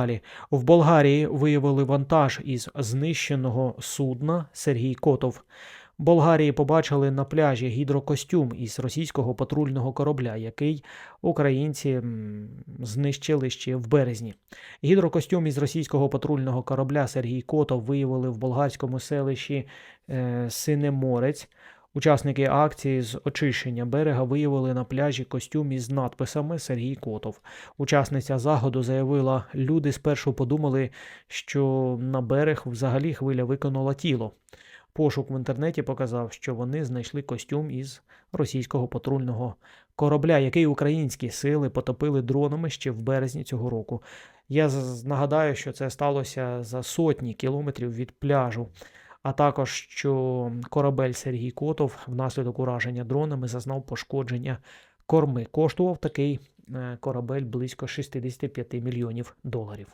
Далі в Болгарії виявили вантаж із знищеного судна Сергій Котов. Болгарії побачили на пляжі гідрокостюм із російського патрульного корабля, який українці знищили ще в березні. Гідрокостюм із російського патрульного корабля Сергій Котов виявили в болгарському селищі е, Синеморець. Учасники акції з очищення берега виявили на пляжі костюм із надписами Сергій Котов. Учасниця заходу заявила, люди спершу подумали, що на берег взагалі хвиля виконала тіло. Пошук в інтернеті показав, що вони знайшли костюм із російського патрульного корабля, який українські сили потопили дронами ще в березні цього року. Я нагадаю, що це сталося за сотні кілометрів від пляжу. А також що корабель Сергій Котов внаслідок ураження дронами зазнав пошкодження корми. Коштував такий е, корабель близько 65 мільйонів доларів.